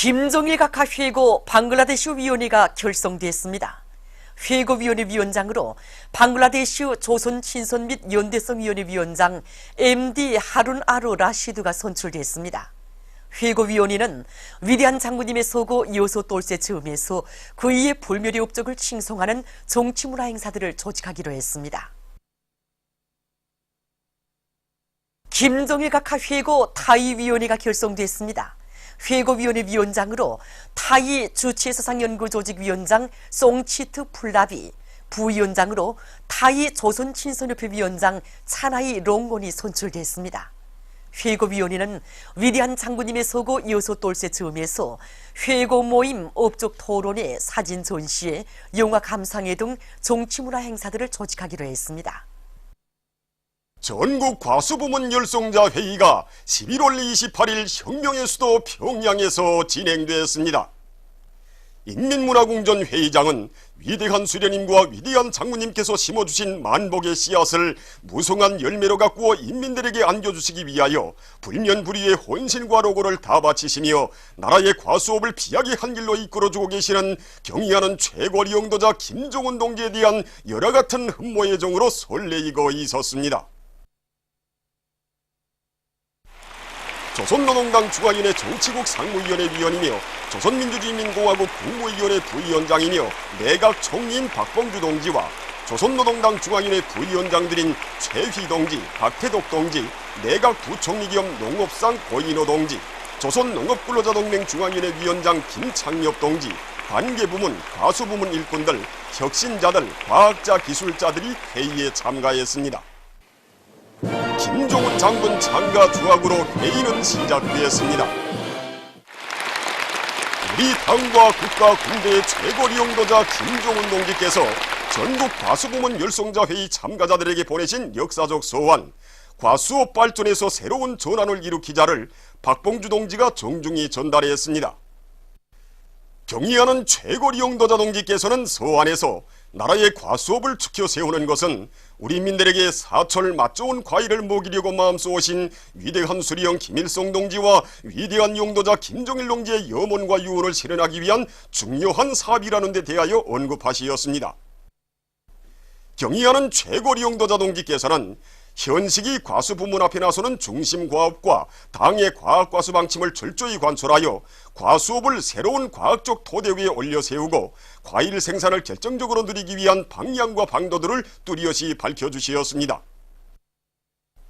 김정일 각하 회고 방글라데시 위원회가 결성됐습니다. 회고위원회 위원장으로 방글라데시 조선 친선 및 연대성 위원회 위원장 MD 하룬 아루 라시드가 선출됐습니다. 회고위원회는 위대한 장군님의 소고 요소 돌세 즈음에서 그이의 불멸의 업적을 칭송하는 정치문화 행사들을 조직하기로 했습니다. 김정일 각하 회고 타이위원회가 결성됐습니다. 회고위원회 위원장으로 타이 주치서상연구조직위원장 송치트 풀라비, 부위원장으로 타이 조선친선협회 위원장 차나이 롱곤이 선출됐습니다. 회고위원회는 위대한 장군님의 소고 여소 돌세 즈음에서 회고 모임, 업적 토론회, 사진 전시회, 영화 감상회 등 정치문화 행사들을 조직하기로 했습니다. 전국 과수부문 열성자 회의가 11월 28일 혁명의 수도 평양에서 진행됐습니다. 인민문화궁전 회의장은 위대한 수련님과 위대한 장군님께서 심어주신 만복의 씨앗을 무성한 열매로 가꾸어 인민들에게 안겨주시기 위하여 불면불의의 혼신과 로고를 다 바치시며 나라의 과수업을 비약의 한 길로 이끌어주고 계시는 경의하는 최고리 영도자 김종은 동지에 대한 여러 같은 흠모의 정으로 설레이고 있었습니다. 조선노동당 중앙위원회 정치국 상무위원회 위원이며 조선민주주의민공화국 국무위원회 부위원장이며 내각 총리인 박봉주 동지와 조선노동당 중앙위원회 부위원장들인 최휘 동지, 박태덕 동지, 내각 부총리 겸 농업상 고인호 동지, 조선농업근로자동맹 중앙위원회 위원장 김창엽 동지, 관계부문, 가수부문 일꾼들, 혁신자들, 과학자, 기술자들이 회의에 참가했습니다. 김종훈 장군 장가 주학으로 회의는 시작되었습니다. 우리 당과 국가 군대의 최고 리용도자 김종훈 동지께서 전국 과수부문 열성자 회의 참가자들에게 보내신 역사적 소환, 과수업 발전에서 새로운 전환을 일으키자를 박봉주 동지가 정중히 전달했습니다. 경의하는 최고 리용도자 동지께서는 서안에서 나라의 과수업을 지켜 세우는 것은 우리 민들에게 사철 맛 좋은 과일을 먹이려고 마음쏘신 위대한 수리형 김일성 동지와 위대한 용도자 김정일 동지의 염원과 유언을 실현하기 위한 중요한 사업이라는 데 대하여 언급하시었습니다. 경의하는 최고리 용도자 동지께서는 현식이 과수 부문 앞에 나서는 중심 과업과 당의 과학 과수 방침을 철저히 관철하여 과수업을 새로운 과학적 토대 위에 올려 세우고 과일 생산을 결정적으로 누리기 위한 방향과 방도들을 뚜렷이 밝혀주시었습니다.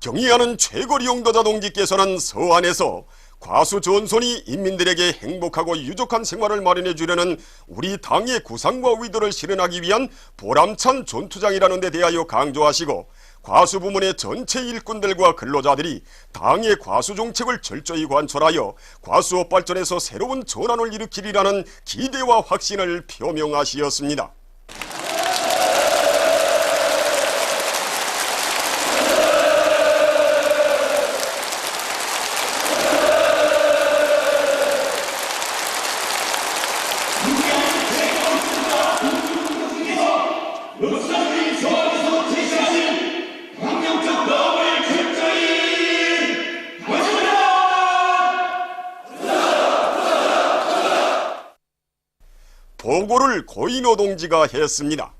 경의하는 최고리 용도자 동지께서는 서안에서 과수 전손이 인민들에게 행복하고 유족한 생활을 마련해 주려는 우리 당의 구상과 의도를 실현하기 위한 보람찬 전투장이라는 데 대하여 강조하시고 과수 부문의 전체 일꾼들과 근로자들이 당의 과수 정책을 철저히 관철하여 과수업 발전에서 새로운 전환을 일으키리라는 기대와 확신을 표명하시었습니다. 보고를 고인호 동지가 했습니다.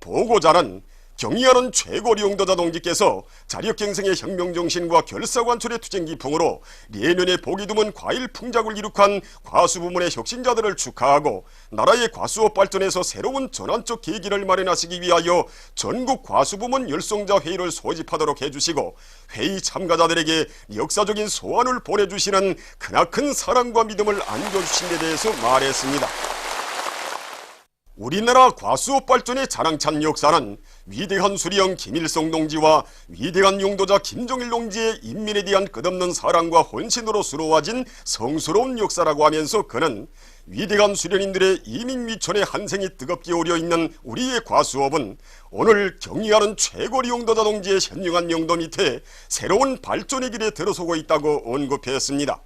보고자는 경의하는 최고리 용도자 동지께서 자력갱생의 혁명정신과 결사관철의 투쟁기풍으로 내년에 보기 드문 과일 풍작을 이룩한 과수 부문의 혁신자들을 축하하고 나라의 과수업 발전에서 새로운 전환적 계기를 마련하시기 위하여 전국 과수 부문 열성자 회의를 소집하도록 해주시고 회의 참가자들에게 역사적인 소환을 보내주시는 크나큰 사랑과 믿음을 안겨주신 데 대해서 말했습니다. 우리나라 과수업 발전의 자랑찬 역사는 위대한 수리형 김일성 동지와 위대한 용도자 김정일 동지의 인민에 대한 끝없는 사랑과 헌신으로 수로와진 성스러운 역사라고 하면서 그는 위대한 수련인들의 이민 미천의 한생이 뜨겁게 오려 있는 우리의 과수업은 오늘 경의하는 최고리 용도자 동지의 현명한 영도 밑에 새로운 발전의 길에 들어서고 있다고 언급했습니다.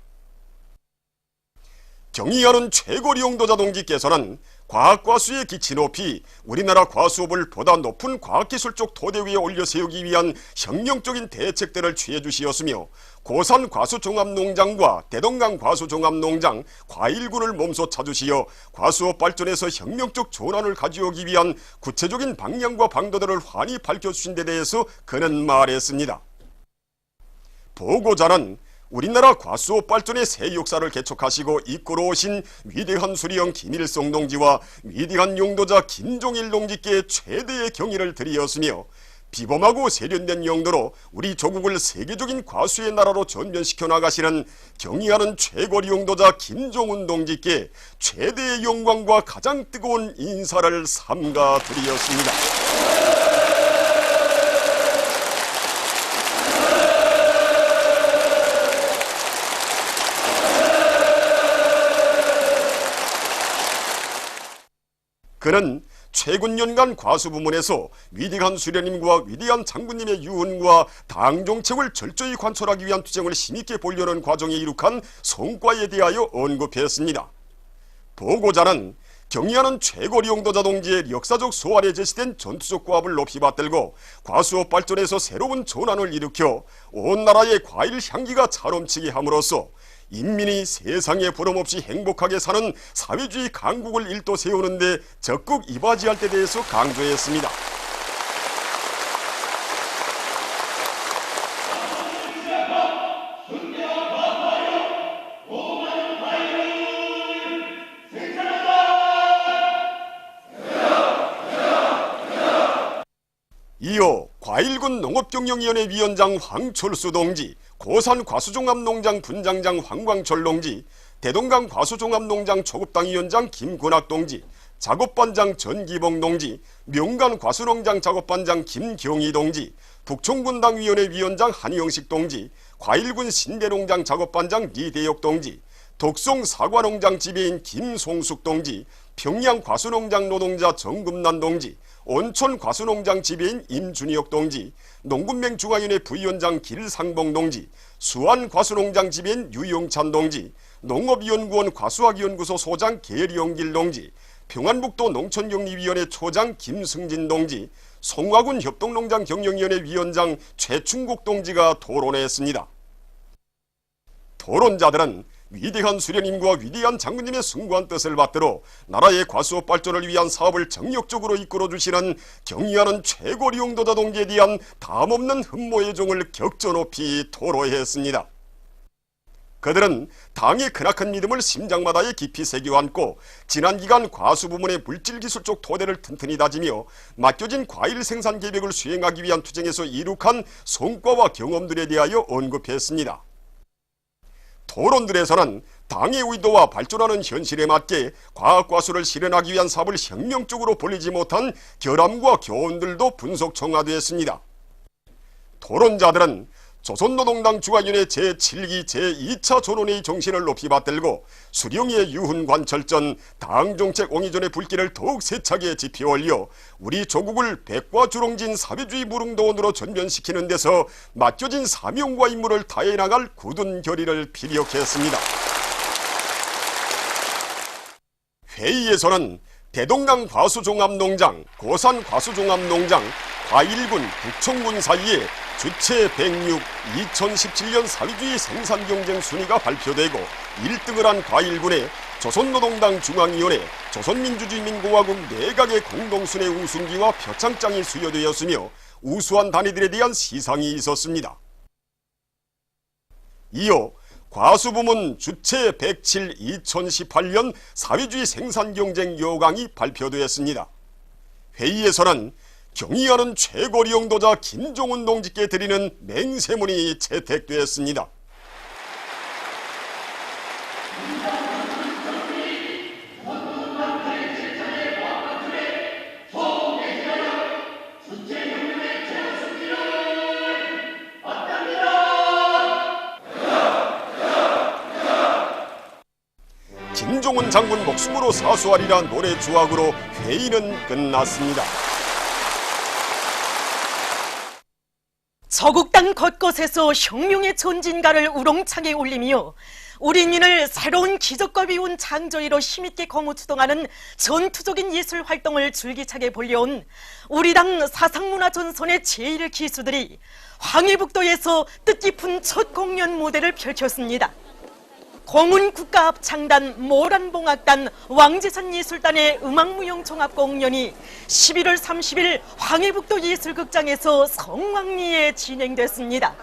경의하는 최고 리 용도자 동지께서는 과학 과 수의 기치 높이 우리나라 과수업을 보다 높은 과학기술적 토대 위에 올려 세우기 위한 혁명적인 대책들을 취해 주시었으며 고산 과수종합농장과 대동강 과수종합농장 과일군을 몸소 찾으시어 과수업 발전에서 혁명적 전환을 가져오기 위한 구체적인 방향과 방도들을 환히 밝혀주신 데 대해서 그는 말했습니다. 보고자는 우리나라 과수업 발전의 새 역사를 개척하시고 이끌어 오신 위대한 수리형 김일성 동지와 위대한 용도자 김종일 동지께 최대의 경의를 드리었으며 비범하고 세련된 용도로 우리 조국을 세계적인 과수의 나라로 전변시켜 나가시는 경의하는 최고리 용도자 김종훈 동지께 최대의 영광과 가장 뜨거운 인사를 삼가 드리었습니다. 그는 최근 연간 과수 부문에서 위대한 수련님과 위대한 장군님의 유언과 당 정책을 철저히 관철하기 위한 투쟁을 힘있게 보려는 과정에 이룩한 성과에 대하여 언급했습니다. 보고자는 경의하는 최고리 용도자 동지의 역사적 소환에 제시된 전투적 과업을 높이 받들고 과수업 발전에서 새로운 전환을 일으켜 온 나라의 과일 향기가 차넘치게 함으로써 인민이 세상에 부름없이 행복하게 사는 사회주의 강국을 일도 세우는데 적극 이바지할 때 대해서 강조했습니다. 이어 과일군 농업경영위원회 위원장 황철수 동지, 고산 과수종합농장 분장장 황광철 동지, 대동강 과수종합농장 초급당 위원장 김근학 동지, 작업반장 전기봉 동지, 명간 과수농장 작업반장 김경희 동지, 북촌군당위원회 위원장 한영식 동지, 과일군 신대농장 작업반장 리대혁 동지, 독송 사과농장 지배인 김송숙 동지, 평양 과수농장 노동자 정금난 동지, 온천 과수농장 지배인 임준혁 동지, 농군맹 중앙위원회 부위원장 길상봉 동지, 수안 과수농장 지배인 유용찬 동지, 농업연구원 과수학연구소 소장 계리용길 동지, 평안북도 농촌격리위원회 초장 김승진 동지, 송화군 협동농장 경영위원회 위원장 최충국 동지가 토론했습니다. 토론자들은 위대한 수련님과 위대한 장군님의 숭고한 뜻을 받들어 나라의 과수업 발전을 위한 사업을 정력적으로 이끌어 주시는 경의하는 최고 리 용도자 동지에 대한 담없는 흠모의 종을 격조 높이 토로했습니다. 그들은 당의 크나큰 믿음을 심장마다에 깊이 새겨 안고 지난 기간 과수 부문의 물질기술적 토대를 튼튼히 다지며 맡겨진 과일 생산 계획을 수행하기 위한 투쟁에서 이룩한 성과와 경험들에 대하여 언급했습니다. 토론들에서는 당의 의도와 발전하는 현실에 맞게 과학과 수를 실현하기 위한 사업을 혁명적으로 벌리지 못한 결함과 교훈들도 분석 청와되었습니다. 토론자들은 조선노동당 중앙위원회 제7기 제2차 전원회의 정신을 높이 받들고 수령의 유훈관철전 당정책 옹이전의 불길을 더욱 세차게 지피 올려 우리 조국을 백과주롱진 사회주의 무릉도원으로 전변시키는 데서 맡겨진 사명과 임무를 다해 나갈 굳은 결의를 피력했습니다. 회의에서는 대동강 과수종합농장, 고산 과수종합농장, 과일군, 북청군 사이에 주체 106 2017년 사회주의 생산 경쟁 순위가 발표되고 1등을 한 과일군에 조선노동당 중앙위원회, 조선민주주의민공화국 내각의 공동순회 우승기와 표창장이 수여되었으며 우수한 단위들에 대한 시상이 있었습니다. 이어 과수부문 주체 107 2018년 사회주의 생산경쟁 요강이 발표되었습니다. 회의에서는 경의하는 최고리 용도자 김종훈 동지께 드리는 맹세문이 채택되었습니다. 목숨으로 사수하리라 노래 주악으로 회의는 끝났습니다. 저국 땅 곳곳에서 혁명의 전진가를 우렁차게 울리며 우리인민을 새로운 기적과 비운 장저희로 힘있게 거무추동하는 전투적인 예술 활동을 줄기차게 벌려온 우리 당 사상문화 전선의 제1 기수들이 황해북도에서 뜻깊은 첫 공연 무대를 펼쳤습니다. 공은 국가합 창단, 모란봉악단, 왕지산 예술단의 음악무용 종합공연이 11월 30일 황해북도 예술극장에서 성황리에 진행됐습니다.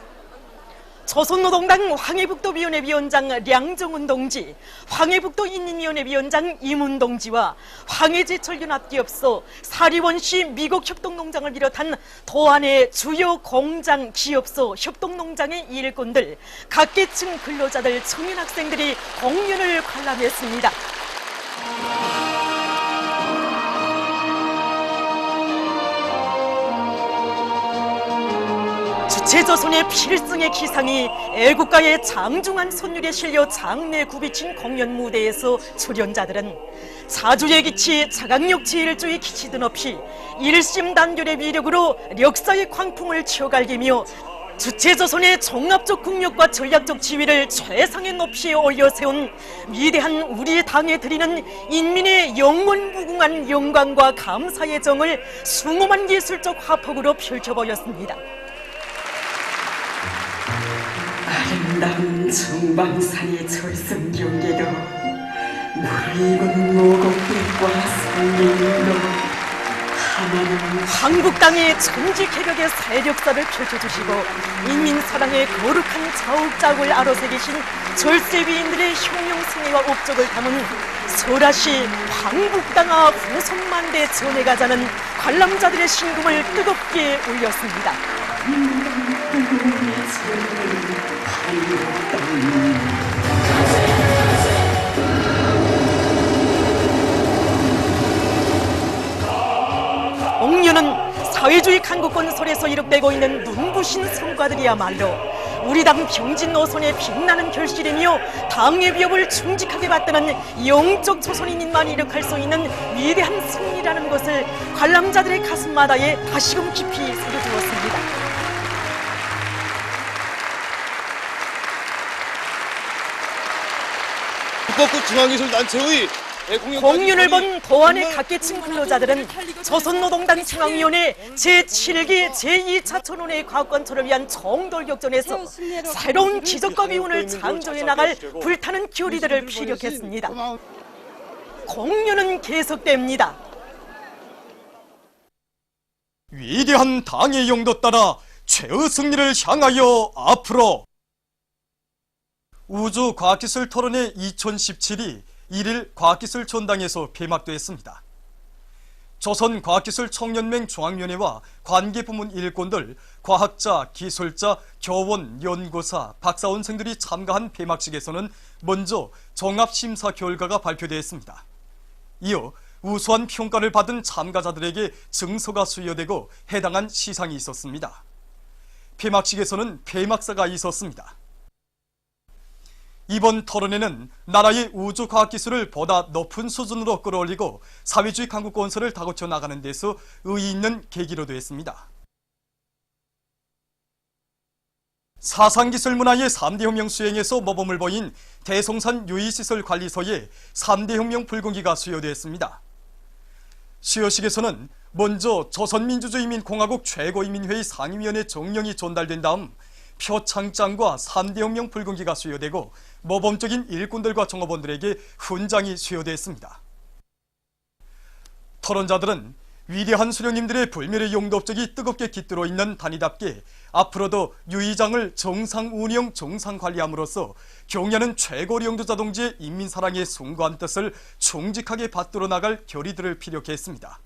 조선노동당 황해북도 위원회 위원장 량정훈 동지, 황해북도 인민위원회 위원장 이문 동지와 황해제철연합기업소, 사리원시 미국 협동농장을 비롯한 도안의 주요 공장, 기업소, 협동농장의 일꾼들, 각계층 근로자들, 청년 학생들이 공연을 관람했습니다. 주체조선의 필승의 기상이 애국가의 장중한 선율에 실려 장내 굽이친 공연 무대에서 출연자들은 사주의 기치, 자강력 제1주의 기치든 없이 일심단결의 위력으로 역사의 광풍을 치어갈기며 주체조선의 종합적 국력과 전략적 지위를 최상의 높이에 올려 세운 위대한 우리 당에 드리는 인민의 영원 무궁한 영광과 감사의 정을 숭엄한 예술적 화폭으로 펼쳐보였습니다. 아름다운 정방산의 절성 경계도 무르익은 모곡빛과 성령으로 하나는 한국당의 전직 개혁의 세력사를 펼쳐주시고 인민 사랑의 거룩한 자욱자국을 아로새기신 절세위인들의 흉용 승리와 옵적을 담은 설아시 황국당아 후손만대 전해가자는 관람자들의 신금을 뜨겁게 울렸습니다. 사회주의 강국권 설에서 이룩되고 있는 눈부신 성과들이야말로 우리 당 병진 노선의 빛나는 결실이며 당의 위협을 충직하게 받드는 영적 조선인민만 이룩할 수 있는 위대한 승리라는 것을 관람자들의 가슴마다에 다시금 깊이 새겨주었습니다. 북북구 중앙예술단체의 공연 공연을 본 도안의 각계층 근로자들은 조선노동당 중앙위원회 제7기 제2차 천원의 과학관철을 위한 정돌격전에서 새로운 기적과 비운을 창조해 나갈 불타는 교리들을 피력했습니다. 공연은 계속됩니다. 위대한 당의 용도 따라 최의 승리를 향하여 앞으로. 우주 과학기술 토론회 2017이 1일 과학기술 전당에서 폐막되었습니다. 조선 과학기술 청년맹 중앙위원회와 관계 부문 일꾼들, 과학자, 기술자, 교원, 연구사, 박사원생들이 참가한 폐막식에서는 먼저 종합심사 결과가 발표되었습니다. 이어 우수한 평가를 받은 참가자들에게 증서가 수여되고 해당한 시상이 있었습니다. 폐막식에서는 폐막사가 있었습니다. 이번 토론회는 나라의 우주과학기술을 보다 높은 수준으로 끌어올리고 사회주의 강국 건설을 다고쳐 나가는 데서 의의 있는 계기로 되었습니다. 사상기술 문화의 3대 혁명 수행에서 모범을 보인 대송산 유의시설관리소에 3대 혁명 불공기가 수여되었습니다. 수여식에서는 먼저 조선민주주의인민공화국 최고인민회의 상임위원회 정령이 전달된 다음 표창장과 3대 혁명 불공기가 수여되고 모범적인 일꾼들과 종업원들에게 훈장이 수여됐습니다. 토론자들은 위대한 수령님들의 불멸의 용도 업적이 뜨겁게 깃들어 있는 단위답게 앞으로도 유의장을 정상 운영, 정상 관리함으로써 경야는 최고리 용도자 동지의 인민사랑의 숭고한 뜻을 충직하게 받들어 나갈 결의들을 피력했습니다.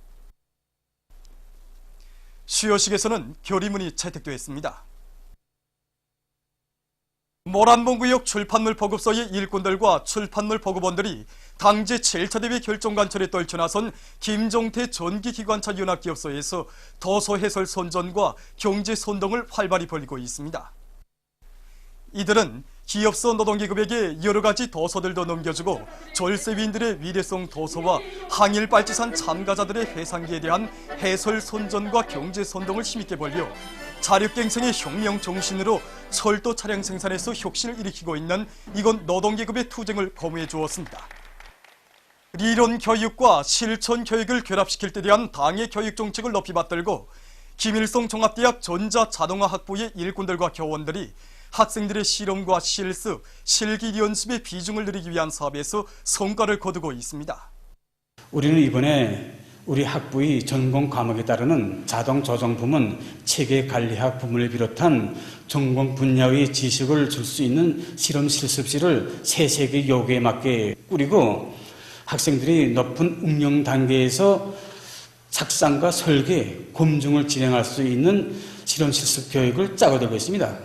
수여식에서는 결의문이 채택되었습니다. 모란봉구역 출판물 보급소의 일꾼들과 출판물 보급원들이 당제 7차 대회 결정 관철에 떨쳐 나선 김종태 전기기관차 연합기업소에서 도서 해설 선전과 경제 선동을 활발히 벌이고 있습니다. 이들은 기업소 노동계급에게 여러 가지 도서들도 넘겨주고 절세위인들의 위대성 도서와 항일 빨치산 참가자들의 회상기에 대한 해설 선전과 경제 선동을 힘있게 벌려 자력갱생의 혁명 정신으로 철도 차량 생산에서 혁신을 일으키고 있는 이건 노동계급의 투쟁을 거무해 주었습니다.理론 교육과 실천 교육을 결합시킬 때 대한 당의 교육 정책을 높이 받들고 김일성 종합대학 전자자동화 학부의 일꾼들과 교원들이 학생들의 실험과 실습, 실기 연습의 비중을 늘리기 위한 사업에서 성과를 거두고 있습니다. 우리는 이번에 우리 학부의 전공 과목에 따르는 자동 조정 부문, 체계 관리학 부문을 비롯한 전공 분야의 지식을 줄 수 있는 실험 실습실을 세세계 요구에 맞게 꾸리고 학생들이 높은 응용 단계에서 착상과 설계, 검증을 진행할 수 있는 실험 실습 교육을 짜고 되고 있습니다.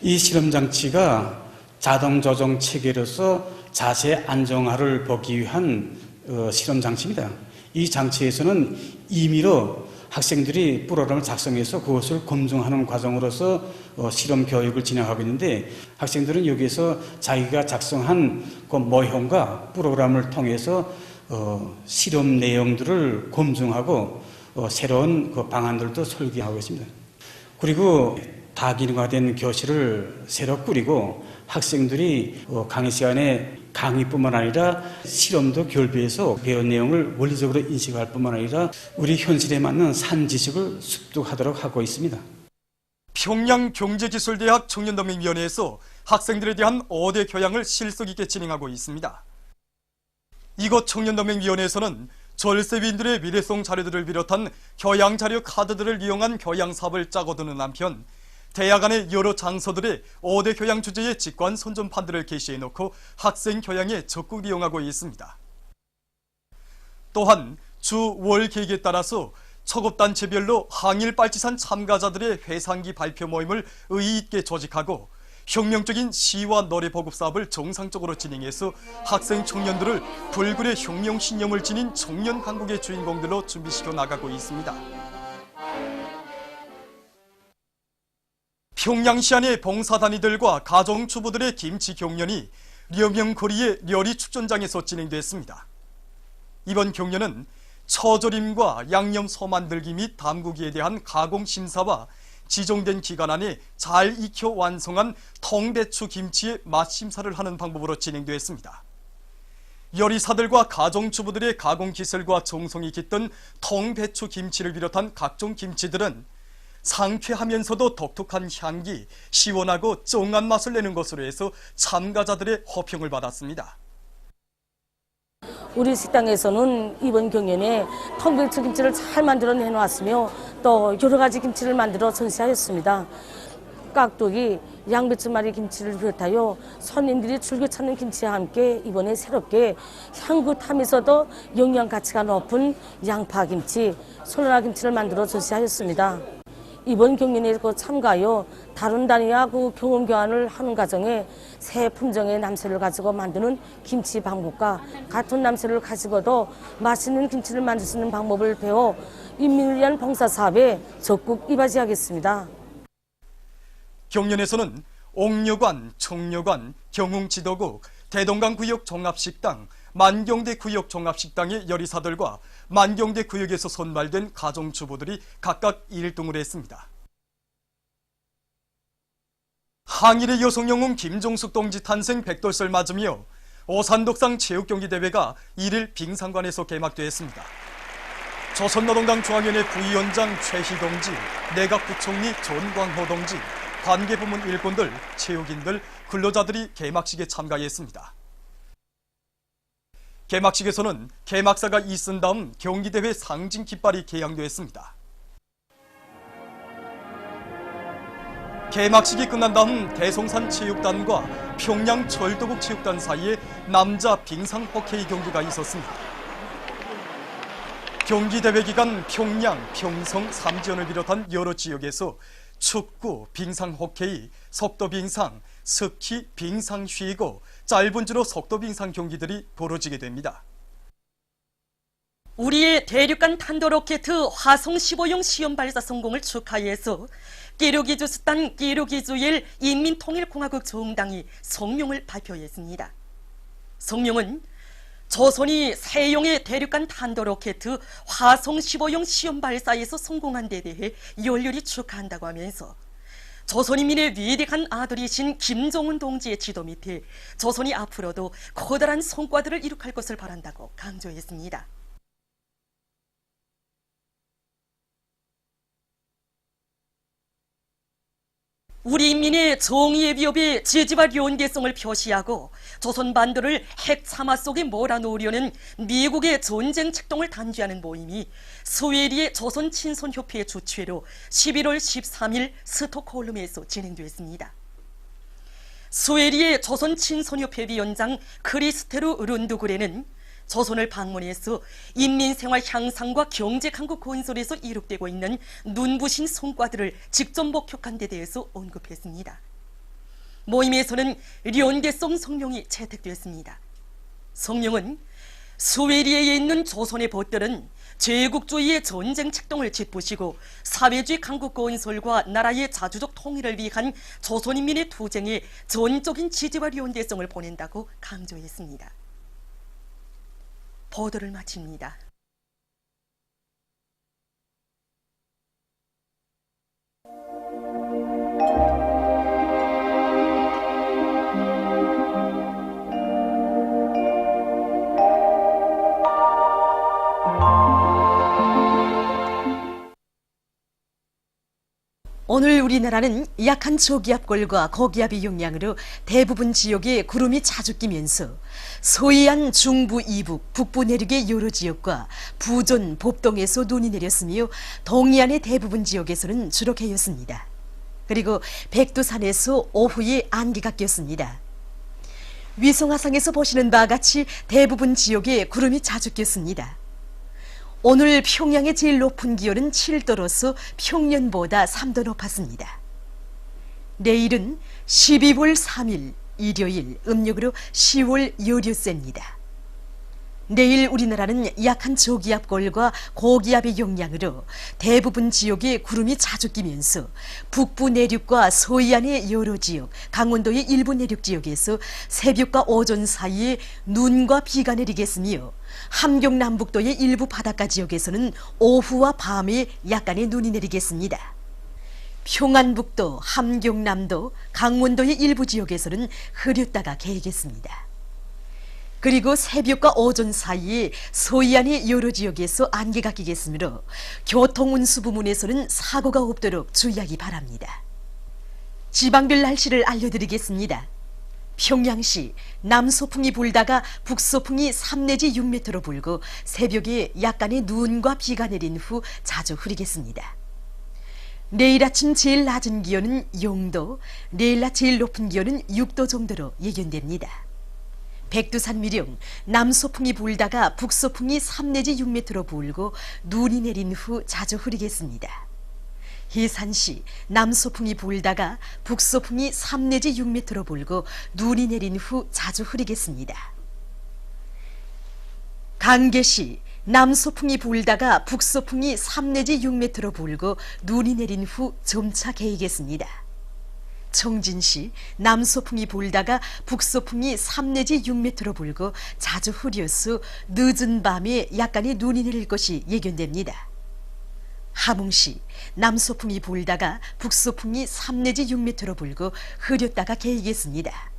이 실험 장치가 자동 조정 체계로서 자세 안정화를 보기 위한 어, 실험 장치입니다. 이 장치에서는 임의로 학생들이 프로그램을 작성해서 그것을 검증하는 과정으로서 어, 실험 교육을 진행하고 있는데 학생들은 여기에서 자기가 작성한 그 모형과 프로그램을 통해서 어, 실험 내용들을 검증하고 어, 새로운 그 방안들도 설계하고 있습니다. 그리고 다기능화된 교실을 새로 꾸리고 학생들이 어, 강의 시간에 강의뿐만 아니라 실험도 결부해서 배운 내용을 원리적으로 인식할 뿐만 아니라 우리 현실에 맞는 산 지식을 습득하도록 하고 있습니다. 평양 경제기술대학 청년동맹위원회에서 학생들에 대한 5대 교양을 실속 있게 진행하고 있습니다. 이곳 청년동맹위원회에서는 절세위인들의 미래성 자료들을 비롯한 교양 자료 카드들을 이용한 교양 사업을 짜고 드는 한편 대학 안의 여러 장소들의 5대 교양 주제의 직관 선전판들을 게시해 놓고 학생 교양에 적극 이용하고 있습니다. 또한 주 월 계획에 따라서 척업단체별로 항일 빨치산 참가자들의 회상기 발표 모임을 의의 있게 조직하고 혁명적인 시와 노래 보급 사업을 정상적으로 진행해서 학생 청년들을 불굴의 혁명 신념을 지닌 청년 강국의 주인공들로 준비시켜 나가고 있습니다. 평양시 안의 봉사단위들과 가정주부들의 김치 경연이 려명 거리의 려리 축전장에서 진행됐습니다. 이번 경연은 처조림과 양념 소 만들기 및 담그기에 대한 가공 심사와 지정된 기간 안에 잘 익혀 완성한 통배추 김치의 맛 심사를 하는 방법으로 진행되었습니다. 요리사들과 가정주부들의 가공 기술과 정성이 깃든 통배추 김치를 비롯한 각종 김치들은 상쾌하면서도 독특한 향기, 시원하고 쩡한 맛을 내는 것으로 해서 참가자들의 호평을 받았습니다. 우리 식당에서는 이번 경연에 통배추 김치를 잘 만들어 내놓았으며 또 여러 가지 김치를 만들어 전시하였습니다. 깍두기, 양배추말이 김치를 비롯하여 손님들이 즐겨 찾는 김치와 함께 이번에 새롭게 향긋하면서도 영양 가치가 높은 양파 김치, 소라나 김치를 만들어 전시하였습니다. 이번 경연에 그 참가하여 다른 단위와 그 경험 교환을 하는 과정에 새 품종의 남새를 가지고 만드는 김치 방법과 같은 남새를 가지고도 맛있는 김치를 만들 수 있는 방법을 배워 인민을 위한 봉사 사업에 적극 이바지하겠습니다. 경연에서는 옥류관, 청류관, 경웅지도국, 대동강 구역 종합식당, 만경대 구역 종합식당의 요리사들과 만경대 구역에서 선발된 가정주부들이 각각 1등을 했습니다. 항일의 여성 영웅 김종숙 동지 탄생 백돌설 맞으며 오산독상 체육경기대회가 1일 빙상관에서 개막되었습니다. 조선노동당 중앙위원회 부위원장 최희 동지, 내각부총리 전광호 동지, 관계부문 일꾼들, 체육인들, 근로자들이 개막식에 참가했습니다. 개막식에서는 개막사가 있은 다음 경기대회 상징 깃발이 개양되었습니다. 개막식이 끝난 다음 대성산 체육단과 평양 철도국 체육단 사이에 남자 빙상 호케이 경기가 있었습니다. 경기대회 기간 평양, 평성, 삼지연을 비롯한 여러 지역에서 축구, 빙상 호케이, 속도 빙상, 스키, 빙상 휘고, 짧은 주로 속도 빙상 경기들이 벌어지게 됩니다. 우리의 대륙간 탄도로켓 화성 15용 시험 발사 성공을 축하해서 끼르기즈 수단 끼르기즈일 인민통일공화국 정당이 성명을 발표했습니다. 성명은 조선이 세용의 대륙간 탄도로켓 화성 15형 시험 발사에서 성공한 데 대해 열렬히 축하한다고 하면서 조선인민의 위대한 아들이신 김정은 동지의 지도 밑에 조선이 앞으로도 커다란 성과들을 이룩할 것을 바란다고 강조했습니다. 우리 인민의 정의의 비협의 지지와 연계성을 표시하고 조선 반도를 핵 참화 속에 몰아넣으려는 미국의 전쟁 책동을 단죄하는 모임이 스웨리의 조선 친선협회의 주최로 11월 13일 스톡홀름에서 진행됐습니다. 스웨리의 조선 친선협회 위원장 크리스테루 룬두그레는 조선을 방문해서 인민생활 향상과 경제 강국 건설에서 이룩되고 있는 눈부신 성과들을 직접 목격한 데 대해서 언급했습니다. 모임에서는 연대성 성명이 채택됐습니다. 성명은 스웨리에 있는 조선의 벗들은 제국주의의 전쟁 책동을 짚으시고 사회주의 강국 건설과 나라의 자주적 통일을 위한 조선인민의 투쟁에 전적인 지지와 연대성을 보낸다고 강조했습니다. 보도를 마칩니다. 오늘 우리나라는 약한 저기압골과 고기압의 영향으로 대부분 지역에 구름이 자주 끼면서 서해안 중부 이북, 북부 내륙의 여러 지역과 부전, 법동에서 눈이 내렸으며 동해안의 대부분 지역에서는 주로 개였습니다. 그리고 백두산에서 오후에 안개가 꼈습니다. 위성화상에서 보시는 바와 같이 대부분 지역에 구름이 자주 꼈습니다. 오늘 평양의 제일 높은 기온은 7도로서 평년보다 3도 높았습니다. 내일은 12월 3일 일요일 음력으로 10월 여류세입니다. 내일 우리나라는 약한 저기압골과 고기압의 영향으로 대부분 지역에 구름이 자주 끼면서 북부 내륙과 서해안의 여러 지역, 강원도의 일부 내륙 지역에서 새벽과 오전 사이에 눈과 비가 내리겠으며 함경 남북도의 일부 바닷가 지역에서는 오후와 밤에 약간의 눈이 내리겠습니다. 평안북도, 함경남도, 강원도의 일부 지역에서는 흐렸다가 개겠습니다. 그리고 새벽과 오전 사이에 서해안의 여러 지역에서 안개가 끼겠으므로 교통운수 부문에서는 사고가 없도록 주의하기 바랍니다. 지방별 날씨를 알려드리겠습니다. 평양시 남소풍이 불다가 북소풍이 3 내지 6m로 불고 새벽에 약간의 눈과 비가 내린 후 자주 흐리겠습니다. 내일 아침 제일 낮은 기온은 0도, 내일 낮 제일 높은 기온은 6도 정도로 예견됩니다. 백두산 미령 남소풍이 불다가 북소풍이 3 내지 6m로 불고 눈이 내린 후 자주 흐리겠습니다. 해산시 남소풍이 불다가 북소풍이 3 내지 6m로 불고 눈이 내린 후 자주 흐리겠습니다. 강계시 남소풍이 불다가 북소풍이 3 내지 6m로 불고 눈이 내린 후 점차 개이겠습니다. 청진시 남소풍이 불다가 북소풍이 3 내지 6m로 불고 자주 흐려서 늦은 밤에 약간의 눈이 내릴 것이 예견됩니다. 함흥시 남소풍이 불다가 북소풍이 3 내지 6m로 불고 흐렸다가 개이겠습니다.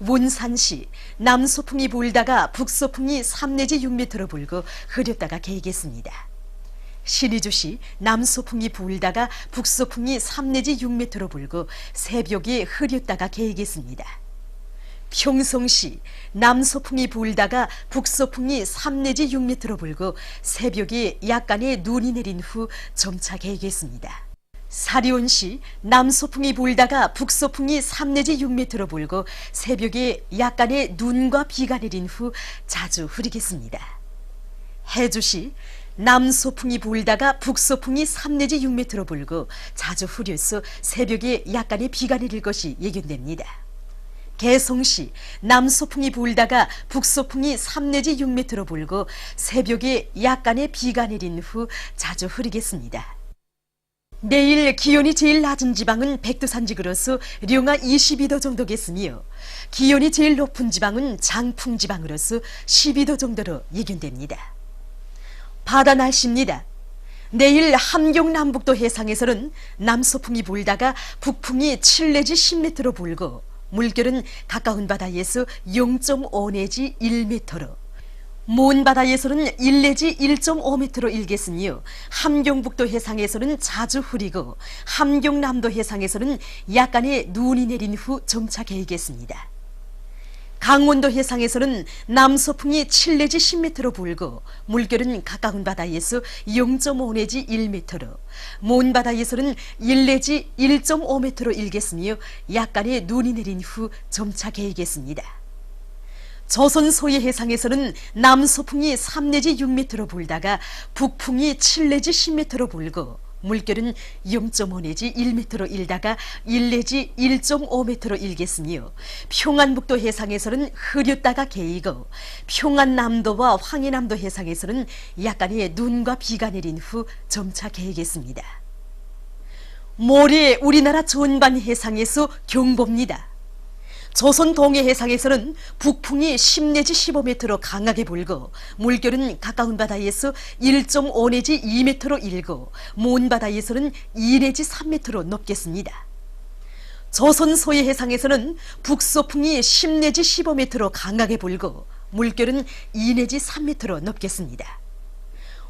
원산시 남소풍이 불다가 북소풍이 3 내지 6m로 불고 흐렸다가 개이겠습니다. 신의주시 남소풍이 불다가 북소풍이 3 내지 6m로 불고 새벽에 흐렸다가 개이겠습니다. 평성시 남소풍이 불다가 북소풍이 3 내지 6m로 불고 새벽에 약간의 눈이 내린 후 점차 개이겠습니다. 사리온시 남소풍이 불다가 북소풍이 3 내지 6m로 불고 새벽에 약간의 눈과 비가 내린 후 자주 흐리겠습니다. 해주시 남소풍이 불다가 북소풍이 3 내지 6m로 불고 자주 흐려서 새벽에 약간의 비가 내릴 것이 예견됩니다. 개성시 남소풍이 불다가 북소풍이 3 내지 6m로 불고 새벽에 약간의 비가 내린 후 자주 흐리겠습니다. 내일 기온이 제일 낮은 지방은 백두산지구로서 룡아 22도 정도겠으며 기온이 제일 높은 지방은 장풍지방으로서 12도 정도로 예견됩니다. 바다 날씨입니다. 내일 함경 남북도 해상에서는 남서풍이 불다가 북풍이 7 내지 10m로 불고 물결은 가까운 바다에서 0.5 내지 1m로 먼 바다에서는 1 내지 1.5m로 일겠으며 함경북도 해상에서는 자주 흐리고 함경남도 해상에서는 약간의 눈이 내린 후 점차 개겠습니다. 강원도 해상에서는 남서풍이 7 내지 10m로 불고 물결은 가까운 바다에서 0.5 내지 1m로 먼 바다에서는 1 내지 1.5m로 일겠으며 약간의 눈이 내린 후 점차 개겠습니다. 조선 소해 해상에서는 남서풍이 3 내지 6m로 불다가 북풍이 7 내지 10m로 불고 물결은 0.5 내지 1m로 일다가 1 내지 1.5m로 일겠으며 평안북도 해상에서는 흐렸다가 개이고 평안남도와 황해남도 해상에서는 약간의 눈과 비가 내린 후 점차 개겠습니다. 모레 우리나라 전반 해상에서 경보입니다. 조선 동해 해상에서는 북풍이 10 내지 15m로 강하게 불고 물결은 가까운 바다에서 1.5 내지 2m로 일고 먼 바다에서는 2 내지 3m로 높겠습니다. 조선 소해 해상에서는 북서풍이 10 내지 15m로 강하게 불고 물결은 2 내지 3m로 높겠습니다.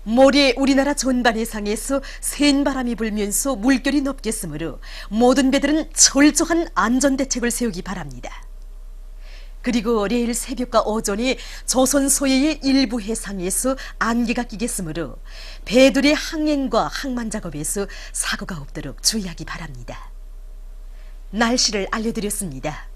모레 우리나라 전반 해상에서 센 바람이 불면서 물결이 높겠으므로 모든 배들은 철저한 안전 대책을 세우기 바랍니다. 그리고 내일 새벽과 오전에 조선 소해의 일부 해상에서 안개가 끼겠으므로 배들의 항행과 항만 작업에서 사고가 없도록 주의하기 바랍니다. 날씨를 알려드렸습니다.